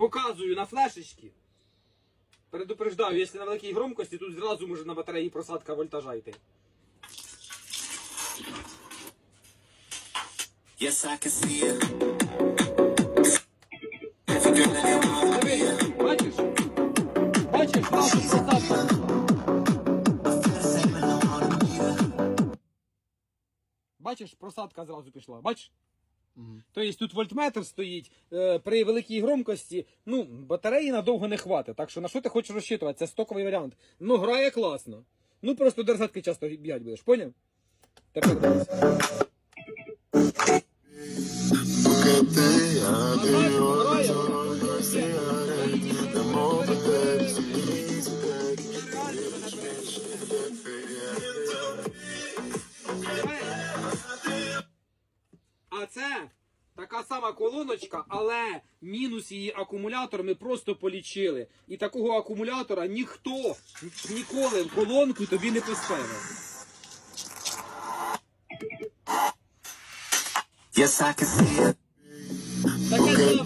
показую на флешечки. Предупреждаю, якщо на великій громкості, тут зразу може на батареї просадка вольтажа йти. Yes, I can see it. Бачиш? Бачиш, просадка. Бачиш, просадка зразу пішла. Бачиш? Тобто тут вольтметр стоїть е, при великій громкості. Ну, батареї надовго не хватить. Так що на що ти хочеш розчитувати? Це стоковий варіант. Ну, грає класно. Ну просто до розетки часто бігати будеш, поняв? Тепер дивись. А це така сама колоночка, але мінус її акумулятор ми просто полічили. І такого акумулятора ніхто ніколи в колонку тобі не поставив. Yes, I can see it. Таке саме.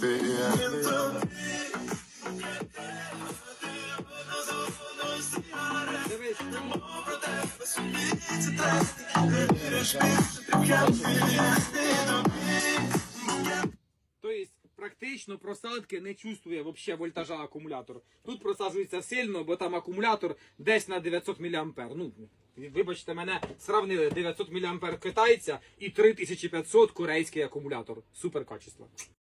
Дивись. Тобто практично просадки не чувствує вообще вольтажа акумулятор. Тут просаджується сильно, бо там акумулятор десь на 900 мА. Ну, вибачте мене, сравнили 900 мА китайця і 3500 корейський акумулятор. Супер качество.